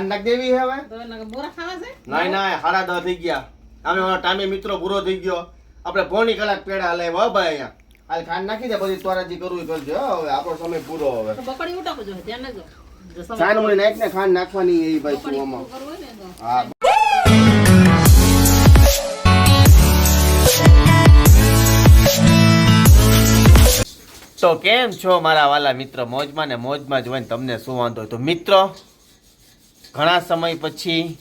નાખ દેવી હવે. તો એના બોરા ખાવા છે? નાય ના સાડા દસ થઈ ગયા. અમે ટાઈમે મિત્રો પૂરો થઈ ગયો. આપણે પોણી કલાક પેડા લઈ હો ભાઈ અહીંયા. હાલ ખાંડ નાખી દે પછી તોરાજી કરવું એ કરજો હવે આપણો સમય પૂરો હવે. બકડી ઉટાકો જો ધ્યાન રાખજો. જો મને નાખ ને ખાંડ નાખવાની એ ભાઈ કરવું ને તો. હા. તો કેમ છો મારા વાલા મિત્ર? મોજમાં ને મોજમાં જોઈને તમને શું વાંધો? તો મિત્રો ઘણા સમય પછી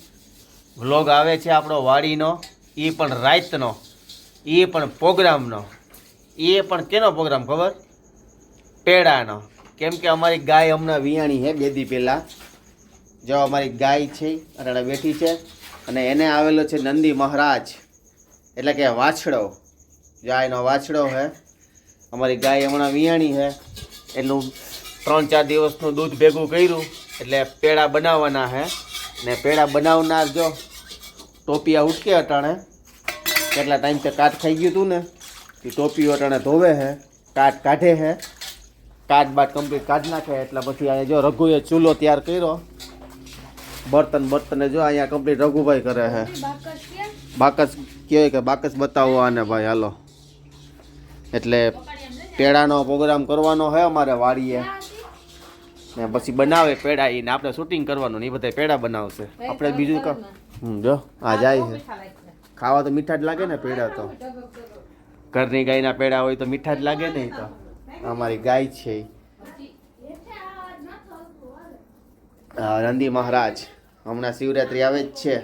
વ્લોગ આવે છે આપણો વાડીનો એ પણ રાતનો એ પણ પ્રોગ્રામનો એ પણ કેનો પ્રોગ્રામ ખબર? પેડાનો. કેમ કે અમારી ગાય હમણાં વિયાણી છે બે દી પહેલાં. જો અમારી ગાય છે, અટાણે બેઠી છે, અને એને આવેલો છે નંદી મહારાજ. એટલે કે વાછડો. આ વાછડો છે અમારી ગાય હમણાં વિયાણી છે એટલું ત્રણ ચાર દિવસનું દૂધ ભેગું કર્યું. એટલે પેડા બનાવવાના છે ને પેડા બનાવનાર જો ટોપિયા ઉટકે અટાણે. કેટલા ટાઈમથી કાટ ખાઈ ગયું હતું ને એ ટોપીઓ અટાણે ધોવે છે કાટ કાઢે છે કાટ બાટ કમ્પ્લીટ કાઢ નાખે એટલે પછી અહીંયા જો રઘુએ ચૂલો તૈયાર કર્યો. બર્તન બર્તન જો અહીંયા કમ્પ્લીટ રઘુભાઈ કરે છે બાકસ કહેવાય કે બાકસ બતાવો આને ભાઈ હાલો. એટલે પેડાનો પ્રોગ્રામ કરવાનો છે અમારે વાડીએ. ને પછી બનાવે પેડા એને આપણે શૂટિંગ કરવાનું ને એ બધા પેડા બનાવશે. આપણે બીજું કામ હમ જો આ જાય છે. ખાવા તો મીઠા જ લાગે ને પેડા તો. ઘરની ગાયના પેડા હોય તો મીઠા જ લાગે ને તો. અમારી ગાય છે નંદી મહારાજ હમણાં શિવરાત્રી આવે જ છે.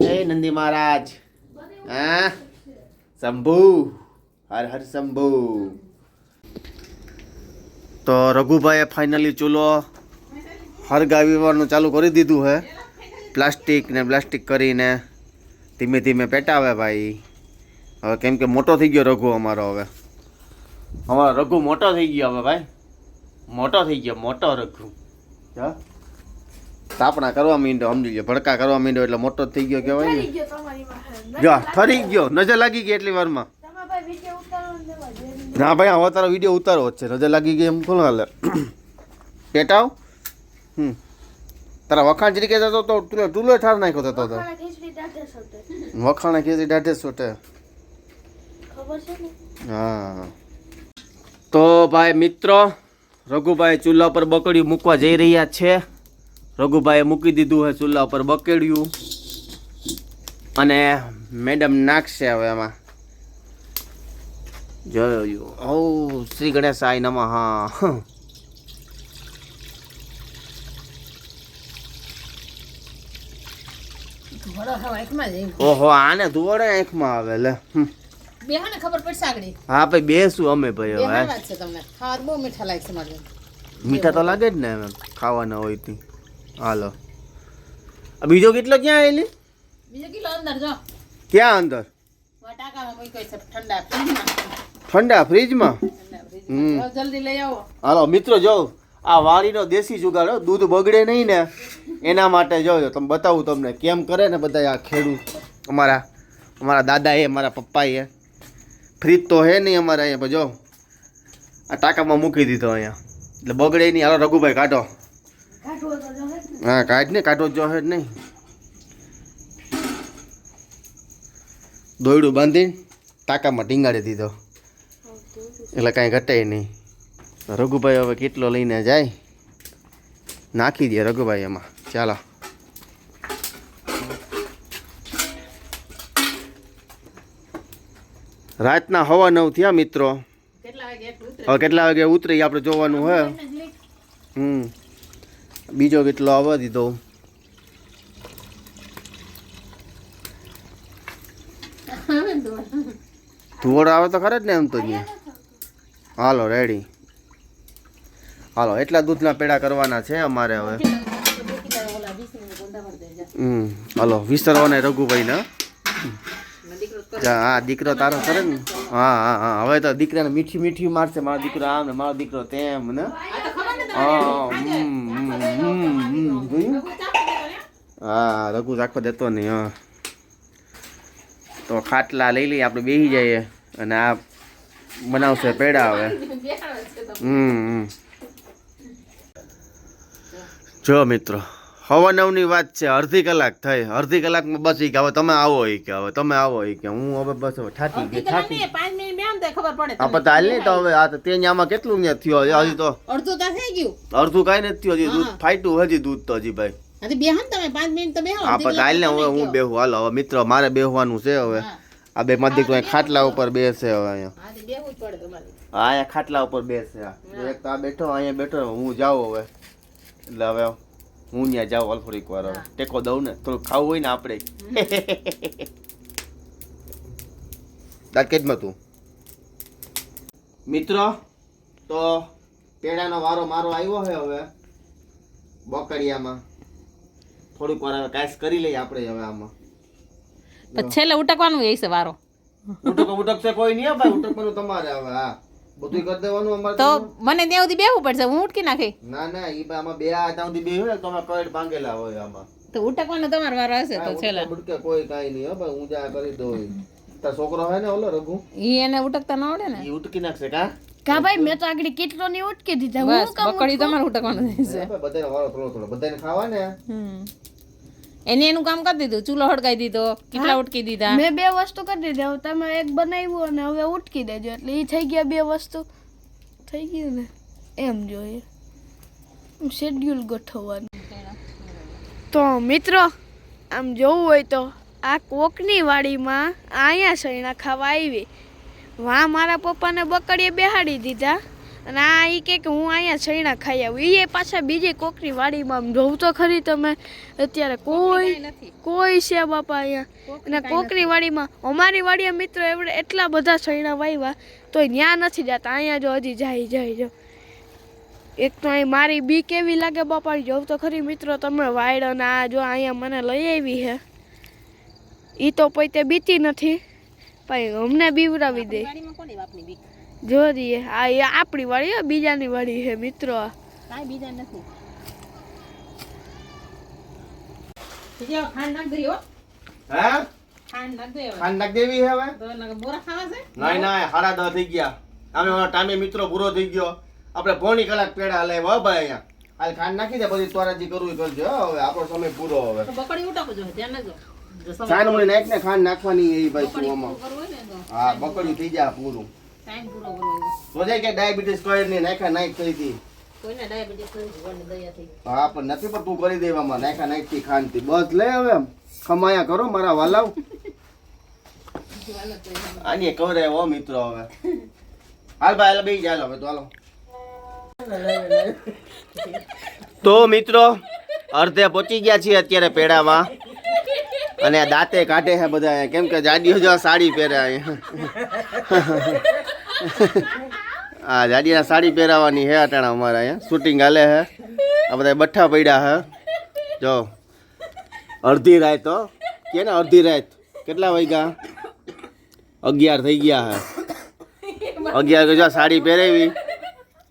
એ નંદી મહારાજ. હા? શંભુ હર હર શંભુ. તો રઘુભાઈએ ફાઇનલી ચૂલો હરગાવીવાનું ચાલુ કરી દીધું છે પ્લાસ્ટિક ને પ્લાસ્ટિક કરીને ધીમે ધીમે પેટાવે ભાઈ. હવે કેમ કે મોટો થઈ ગયો રઘુ અમારો હવે. અમારો રઘુ મોટો થઈ ગયો હવે ભાઈ. મોટો થઈ ગયો મોટો રઘુ. હા? તાપણા કરવા માંડ્યો સમજી ગયો ભડકા કરવા માંડ્યો એટલે મોટો થઈ ગયો કહેવાય જો ઠરી ગયો. નજર લાગી ગઈ એટલી વારમાં. ના ભાઈ હવે તારો વીડિયો ઉતારો જ છે. નજર લાગી ગઈ એમ કોણ હાલે. પેટાવ હમ. તારા વખાણ જરીકે જતો તો તું ટૂલો ઠાર નાખ્યો થતો હતો વખાણે ખીચડી દાઢે સોટે. હા. તો ભાઈ મિત્રો રઘુભાઈ ચૂલા પર બકડ્યું મૂકવા જઈ રહ્યા છે. રઘુભાઈએ મૂકી દીધું છે ચૂલા પર બકેડ્યું અને મેડમ નાખશે હવે એમાં જોયું ઓ શ્રી ગણેશાય નમઃ. ઓહો આને ધોળે આંખમાં આવે લે. હા ખબર પડશે આગળ. હા ભાઈ બેસું અમે ભાઈ હવે. છે તમને. ખાવા બહુ મીઠા લાગશે મારે. મીઠા તો લાગે જ ને એમ ખાવાના હોય તી. હાલો. બીજો કેટલો ક્યાં આવેલી? બીજો કિલો અંદર જો. ક્યાં અંદર? વટાકામાં મૂક્યો છે ઠંડા. ઠંડા ફ્રીજમાં? હમ. જલ્દી લઈ આવો. હાલો મિત્રો જો આ વાળીનો દેશી જુગાડ દૂધ બગડે નહીં ને એના માટે જોજો તમે બતાવું તમને કેમ કરે ને બધા આ ખેડૂત. અમારા અમારા દાદાએ અમારા પપ્પાએ. ફ્રીજ તો હે નહીં અમારે અહીંયા જો આ ટાંકામાં મૂકી દીધો અહીંયા. એટલે બગડે નહીં. હાલો રઘુભાઈ કાઢો. હા કાઢ ને કાઢો જો હે નહીં. દોયડું બાંધીને ટાંકામાં ટીંગાડી દીધો. એટલે કાંઈ ઘટે નહીં. રઘુભાઈ હવે કેટલો લઈને જાય? નાખી દે રઘુભાઈ એમાં. ચાલો. રાતના હવા નવ થયા મિત્રો. હવે કેટલા વાગે ઉતરી આપણે જોવાનું હોય હમ. બીજો કેટલો આવવા દીધો? ધુવડ આવે તો ખરે જ ને એમ તો ત્યાં હાલો રેડી હાલો એટલા દૂધના પેડા કરવાના છે અમારે હવે. હમ હાલો વિસરવાના રઘુભાઈ ને ને દીકરો કરે. જા, હા દીકરો તારો કરે ને. હા હા હા હવે તો દીકરાને મીઠી મીઠી મારશે. મારો દીકરો આમ ને મારો દીકરો તેમ ને. હા હા રઘુ રાખવા દેતો નહીં હા. તો ખાટલા લઈ લઈએ આપણે બેસી જઈએ. અને આ બનાવશે પેડા હવે. હમ હમ. જો મિત્રો હવા નવની વાત છે અડધી કલાક થઈ. અડધી કલાકમાં બસ ઈ કે હવે તમે આવો ઈ કે હવે તમે આવો ઈ કે હું હવે બસ હવે ઠાકી ગઈ ઠાકી આ પતા હાલ નહીં તો હવે આ તો આમાં કેટલું ન્યા થયો? હજી તો અડધું તો થઈ ગયું. અડધું કાંઈ નથી થયું હજી દૂધ ફાટ્યું હજી દૂધ તો હજી ભાઈ. હા, તો બેહો તમે પાંચ મિનિટ તો બેહો આ પતા હાલ ને હવે હું બેહું. હાલો હવે મિત્રો મારે બેહવાનું છે હવે. આ બે મારી દીકરો ખાટલા ઉપર બેસે હવે અહીંયા. હા, ખાટલા ઉપર બેસે એક તો આ બેઠો અહીંયા બેઠો હું જાઉં હવે. એટલે હવે હું ત્યાં જાઉં હાલ થોડીક વાર હવે. ટેકો દઉં ને થોડું ખાવું હોય ને આપણે. દાંત કેજમાં તું મિત્રો તો પેડાનો વારો મારો આવ્યો છે હવે બકડિયામાં. થોડીક વાર હવે કાંઈ કરી લઈએ આપણે હવે આમાં. પછી છેલ્લે ઉટકવાનું એ છે વારો. ઉટક ઉટક છે કોઈ નહીં ભાઈ ઉટકવાનું તમારે હવે હા. બધું કરી દેવાનું અમારે તો મને ત્યાં સુધી બેહવું પડશે હું ઉટકી નાખી. ના ના એ બા આમાં બે આ ત્યાં સુધી બેહ્યું ને તો અમે કઈડ ભાંગેલા હોય આમાં. તો ઉટકવાનો તમારો વારો હશે તો છેલ્લે. ઉટકે કોઈ કઈ નહીં હો ભાઈ હું જા કરી દઉં તાર છોકરો હોય ને ઓલો રઘુ? ઈ એને ઉટકતા ન આવડે ને. ઈ ઉટકી નાખશે કા? કા ભાઈ મેં તો આગળ કેટલો ની ઉટકી દીધા? હું કમ બકડી તમારે ઉટકવાનું છે બધાને વાળો થોડો થોડો. બધાને ખાવા ને હમ. એને એનું કામ કરી દીધું. ચૂલો હડકાઈ દીધો કેટલા ઉટકી દીધા. મેં બે વસ્તુ કરી દીધી. હવે તમે એક બનાવ્યું અને હવે ઉટકી દેજો. એટલે એ થઈ ગયા બે વસ્તુ. થઈ ગયું ને? એમ જોઈએ. શેડ્યુલ ગોઠવવાનું. તો મિત્રો આમ જોવું હોય તો આ કોકની વાડીમાં અહીંયા સૈણા ખાવા આવી. વા મારા પપ્પાને બકડીએ બેહાડી દીધા. અને આ એ કે હું અહીંયા છૈણા ખાઈ આવું. એ પાછા બીજી કોકની વાડીમાં જોવું તો ખરી તમે. અત્યારે કોઈ નથી. કોઈ છે બાપા અહીંયા. અને કોકની વાડીમાં અમારી વાડીએ મિત્રો એવડે એટલા બધા છૈણા વાવ્યા તો ત્યાં નથી જતા. અહીંયા જો હજી જાય જાય જો. એક તો અહીં મારી બી કેવી લાગે બાપા જોવ તો ખરી મિત્રો તમે વાયડ અને આ જો અહીંયા મને લઈ આવી છે એ તો પોતે બીતી નથી ભાઈ અમને બીવડાવી દે. જો દીએ આ એ આપણી વાડી હે બીજાની વાળી છે મિત્રો. આ. કાંઈ બીજા નથી. બીજો ખાંડ નાખ દઈ હો. હે? ખાંડ નાખ દઈ હવે. ખાંડ નાખ દેવી હે હવે? તો નકર બોરા ખાવા છે? નહીં ના હાડા દસ થઈ ગયા. અમે ટાઈમે મિત્રો પૂરો થઈ ગયો. આપણે પોણી કલાક પેડા હલાવ્યા હો ભાઈ અહીંયા. હાલ ખાંડ નાખી દે પછી તોરાજી કરવું કરજો. હવે આપણો સમય પૂરો હવે. તો બકડી ઉટકવું જોઈએ ધ્યાન રાખજો. ને ખાંડ નાખવાની એ ભાઈ ને હા બકડ્યું થઈ જાય પૂરું. ટાઈમ પૂરો કરવો કે ડાયાબિટીસ કોઈ નહીં નાખા નાખ થઈ હતી કોઈને ડાયાબિટીસ હા પણ નથી પણ તું કરી દેવામાં નાખા નાખતી ખાંડતી બસ લે હવે ખમાયા કરો મારા વાલાવ. આની કવરે ઓ મિત્રો હવે. હાલ ભાઈ હાલ ચાલો હવે તો હાલો. તો મિત્રો અડધે પહોંચી ગયા છીએ અત્યારે પેડામાં અને દાંતે કાઢે છે બધા કેમ કે જાડીઓ જો સાડી પહેરે અહીંયા. હા જાડીના સાડી પહેરાવાની હે અટાણા અમારા અહીંયા. શૂટિંગ હાલે હે. આ બધા બઠ્ઠા પડ્યા હે. જો. અડધી રાત, હો. કે ને અડધી રાત? કેટલા વાગ્યા? અગિયાર થઈ ગયા હે. અગિયાર જો સાડી પહેરાવી.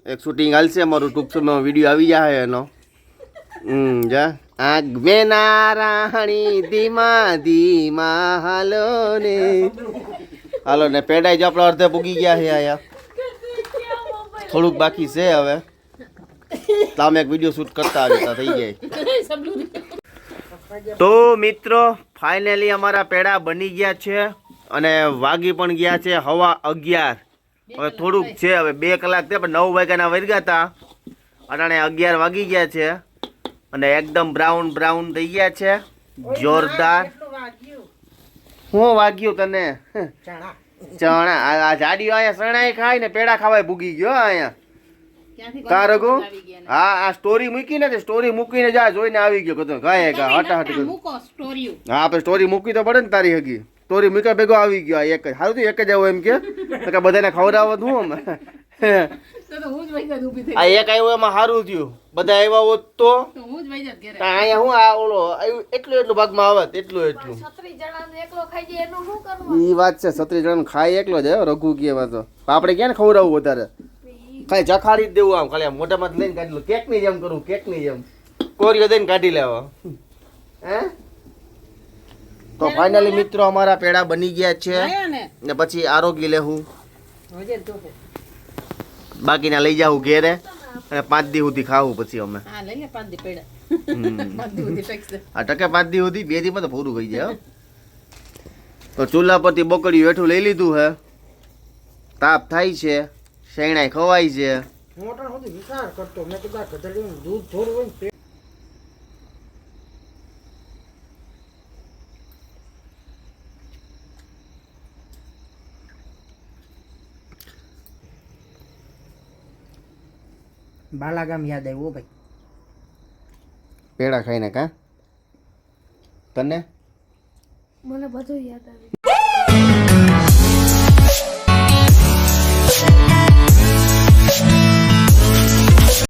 એક શૂટિંગ હાલશે અમારું ટૂંક સમયમાં વીડિયો આવી જાય એનો. હમ, જા. આગ મેના રાણી, ધીમા ધીમા હાલો ને. હાલો, ને પેડાઈ જો આપણે અડધે પૂગી ગયા છે અહીંયા. થોડુંક બાકી છે હવે. તમે એક વીડિયો શૂટ કરતા આવતા થઈ જાય. તો મિત્રો ફાઇનલી અમારા પેડા બની ગયા છે અને વાગી પણ ગયા છે હવા અગિયાર. હવે થોડુંક છે, હવે બે કલાક થયા, પણ નવ વાગ્યાના વર્ગ્યા હતા. અટાણે અગિયાર વાગી ગયા છે અને એકદમ બ્રાઉન બ્રાઉન થઈ ગયા છે. જોરદાર. શું વાગ્યું તને? ચણા. આ આ જાડીઓ અહીંયા શરણાઈ ખાય ને પેડા ખાવાય ભૂગી ગયો અહીંયા. ક્યાંથી કા રઘુ? આવી ગયા ને. હા આ સ્ટોરી મૂકીને તે સ્ટોરી મૂકીને જા જોઈને આવી ગયો કતો. કાંઈ કા તમે હટા મૂકો હા આપણે સ્ટોરી મૂકી તો પડે ને તારી હગી. સ્ટોરી મૂક્યા ભેગો આવી ગયો. એક જ. સારું એક જ આવો એમ કે? કે બધાને ખવડાવત હું અમે તો તો હું જ વહી જાત ઊભી થઈ આ એક આવ્યો એમાં સારું થયું. બધા આવ્યા હોત તો? તો હું જ વહી જાત ઘરે. તો અહીંયા હું આ ઓલો આવ્યું એટલું એટલું ભાગમાં આવત એટલું એટલું. છત્રીસ જણાનો એકલો ખાઈ જાય એનું શું કરવું ઈ વાત છે સત્રી જણ ખાય એકલો જ હે, રઘુ કે એમાં તો. આપણે ક્યાં ને ખવડાવવું વધારે? ખાલી જખાડી જ દેવું આમ ખાલી આમ મોઢામાં લઈને કાઢી લો. કેકની જેમ કરું કેકની જેમ. કોરીઓ દઈને કાઢી લેવા. હે? તો ફાઇનલી મિત્રો અમારા પેડા બની ગયા છે. ને? પછી આરોગી લેવું. બાકીના લઈ જાઉં ઘેરે અને પાંચ દી સુધી ખાવું પછી અમે. હા લઈ લે પાંચ દી પેડા પાંચ દી સુધી ફિક્સ આ ટકે પાંચ દી સુધી બે દીમાં તો પૂરું થઈ જાય તો ચૂલા પરથી બકડી બેઠું લઈ લીધું હે. તાપ થાય છે શેણાય ખવાય છે. મોટા સુધી વિચાર કરતો મેં કીધું દૂધ થોડું હોય બાલાગામ યાદ આવ્યું હો ભાઈ. પેડા ખાઈને કા? તને? મને બધું યાદ આવ્યું